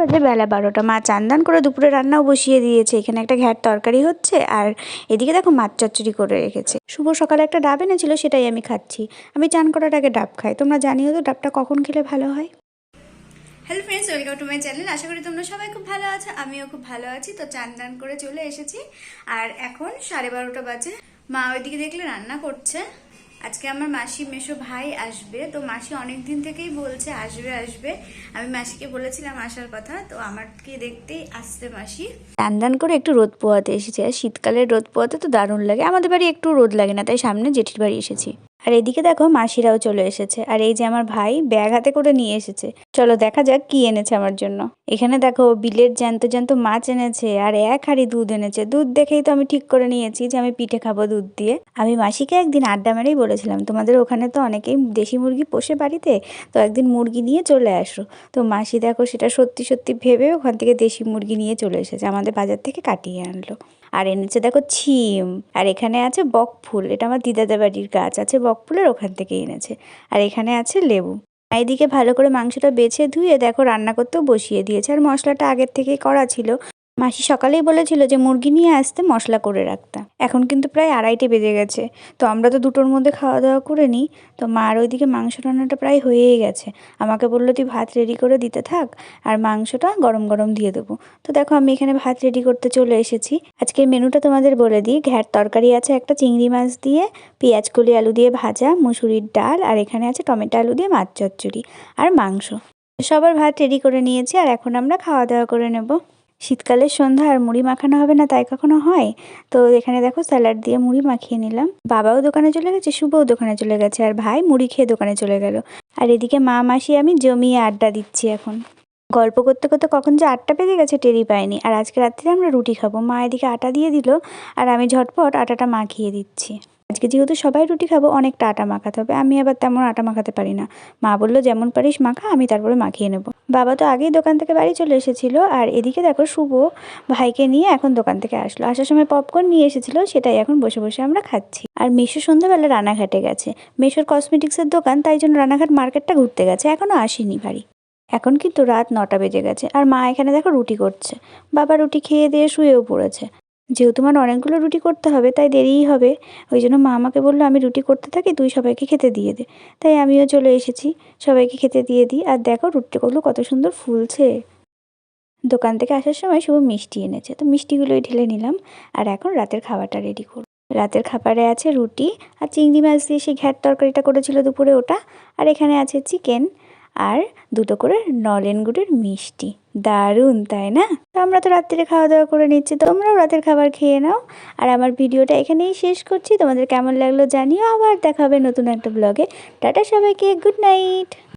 বাজে বেলা বারোটা। মা চান দান করে দুপুরে রান্নাও বসিয়ে দিয়েছে। এখানে একটা ঘ্যাট তরকারি হচ্ছে আর এদিকে দেখো মাছ চচ্চড়ি করে রেখেছে। শুভ সকালে একটা ডাব এনেছিল, সেটাই আমি খাচ্ছি। আমি চান করার আগে ডাব খাই। তোমরা জানিও তো ডাবটা কখন খেলে ভালো হয়। Hello friends welcome to my channel আশা করি তোমরা সবাই খুব ভালো আছো, আমিও খুব ভালো আছি। তো চান দান করে চলে এসেছি। আর এখন সাড়ে বারোটা বাজে। মা ওইদিকে দেখলে রান্না করছে। আজকে আমার মাসি মেশো ভাই আসবে, তো মাসি অনেক দিন থেকেই বলছে, আসবে আসবে। আমি মাসিকে বলেছিলাম আসার কথা, তো আমাকে দেখতেই আসছে মাসি। চান দান করে একটু রোদ পোয়াতে এসেছি। আর শীতকালের রোদ পোয়াতে তো দারুণ লাগে। আমাদের বাড়ি একটু রোদ লাগে না, তাই সামনে জেঠির বাড়ি এসেছি। আর এদিকে দেখো, মাসিরাও চলে এসেছে। আর এই যে আমার ভাই, ব্যাগ হাতে করে নিয়ে এসেছে। চলো দেখা যাক কি এনেছে আমার জন্য। এখানে দেখো বিলের জ্যান্ত জ্যান্ত মাছ এনেছে আর এক হাঁড়ি দুধ এনেছে। দুধ দেখেই তো আমি ঠিক করে নিয়েছি যে আমি পিঠে খাব দুধ দিয়ে। আমি মাসিকে একদিন আড্ডা মেরেই বলেছিলাম, তোমাদের ওখানে তো অনেকেই দেশি মুরগি পোষে বাড়িতে, তো একদিন মুরগি নিয়ে চলে আসো। তো মাসি দেখো সেটা সত্যি সত্যি ভেবে ওখান থেকে দেশি মুরগি নিয়ে চলে এসেছে, আমাদের বাজার থেকে কাটিয়ে আনলো। আর এনেছে দেখো ছিম, আর এখানে আছে বক ফুল এটা আমার দিদাদের বাড়ির গাছ আছে বক ফুলের ওখান থেকে এনেছে। আর এখানে আছে লেবু। এইদিকে ভালো করে মাংসটা বেছে ধুয়ে দেখো রান্না করতেও বসিয়ে দিয়েছে। আর মশলাটা আগের থেকেই করা ছিল। মাসি সকালেই বলেছিল যে মুরগি নিয়ে আসতে মশলা করে রাখতাম এখন কিন্তু প্রায় আড়াইটে বেজে গেছে। তো আমরা তো দুটোর মধ্যে খাওয়া দাওয়া করে নিই। তো মার ওইদিকে মাংস রান্নাটা প্রায় হয়েই গেছে। আমাকে বলল, তুই ভাত রেডি করে দিতে থাক, আর মাংসটা গরম গরম দিয়ে দেবো। তো দেখো, আমি এখানে ভাত রেডি করতে চলে এসেছি। আজকের মেনুটা তোমাদের বলে দিই। ঘ্যাট তরকারি আছে একটা চিংড়ি মাছ দিয়ে, পেঁয়াজ কলি আলু দিয়ে ভাজা, মুসুরির ডাল, আর এখানে আছে টমেটো আলু দিয়ে মাছ চচ্চড়ি, আর মাংস। সবার ভাত রেডি করে নিয়েছি, আর এখন আমরা খাওয়া দাওয়া করে নেব। শীতকালের সন্ধ্যা আর মুড়ি মাখানো হবে না, তাই কখনো হয়? তো এখানে দেখো স্যালাড দিয়ে মুড়ি মাখিয়ে নিলাম। বাবাও দোকানে চলে গেছে, শুভও দোকানে চলে গেছে, আর ভাই মুড়ি খেয়ে দোকানে চলে গেল। আর এদিকে মা মাসি আমি জমিয়ে আড্ডা দিচ্ছি এখন। গল্প করতে করতে কখন যে আটটা বেজে গেছে টেরি পাইনি। আর আজকে রাত্রে আমরা রুটি খাব। মা এদিকে আটা দিয়ে দিল, আর আমি ঝটপট আটাটা মাখিয়ে দিচ্ছি। আজকে যেহেতু সবাই রুটি খাব, অনেকটা আটা মাখাতে হবে। আমি আবার তেমন আটা মাখাতে পারি না। মা বলল, যেমন পারিস মাখা, আমি তারপরে মাখিয়ে নেব। বাবা তো আগেই দোকান থেকে বাড়ি চলে এসেছিল আর এদিকে দেখো শুভ ভাইকে নিয়ে এখন দোকান থেকে আসলো। আসার সময় পপকর্ন নিয়ে এসেছিল, সেটাই এখন বসে বসে আমরা খাচ্ছি। আর মেশো সন্ধ্যাবেলা রানাঘাটে গেছে। মেশোর কসমেটিক্সের দোকান, তাই জন্য রানাঘাট মার্কেটটা ঘুরতে গেছে এখনও আসেনি বাড়ি। এখন কিন্তু রাত নটা বেজে গেছে, আর মা এখানে দেখো রুটি করছে। বাবা রুটি খেয়ে দিয়ে শুয়েও পড়েছে। যেহেতু আমার অনেকগুলো রুটি করতে হবে, তাই দেরিই হবে। ওই জন্য মা আমাকে বলল, আমি রুটি করতে থাকি, তুই সবাইকে খেতে দিয়ে দে। তাই আমিও চলে এসেছি, সবাইকে খেতে দিয়ে দিই। আর দেখো রুটিগুলো কত সুন্দর ফুলছে। দোকান থেকে আসার সময় শুভ মিষ্টি এনেছে, তো মিষ্টিগুলোই ঢেলে নিলাম। আর এখন রাতের খাবারটা রেডি করব। রাতের খাবারে আছে রুটি, আর চিংড়ি মাছ দিয়ে সেই ঘ্যাট তরকারিটা করেছিল দুপুরে ওটা। আর এখানে আছে চিকেন আর দুটো করে নলেন গুড়ের মিষ্টি। দারুণ, তাই না? তো আমরা তো রাত্রে খাওয়া দাওয়া করে নিচ্ছি। তোমরাও রাতের খাবার খেয়ে নাও। আর আমার ভিডিওটা এখানেই শেষ করছি। তোমাদের কেমন লাগল জানিও। আবার দেখাবে নতুন একটা ব্লগে টাটা সবাইকে গুড নাইট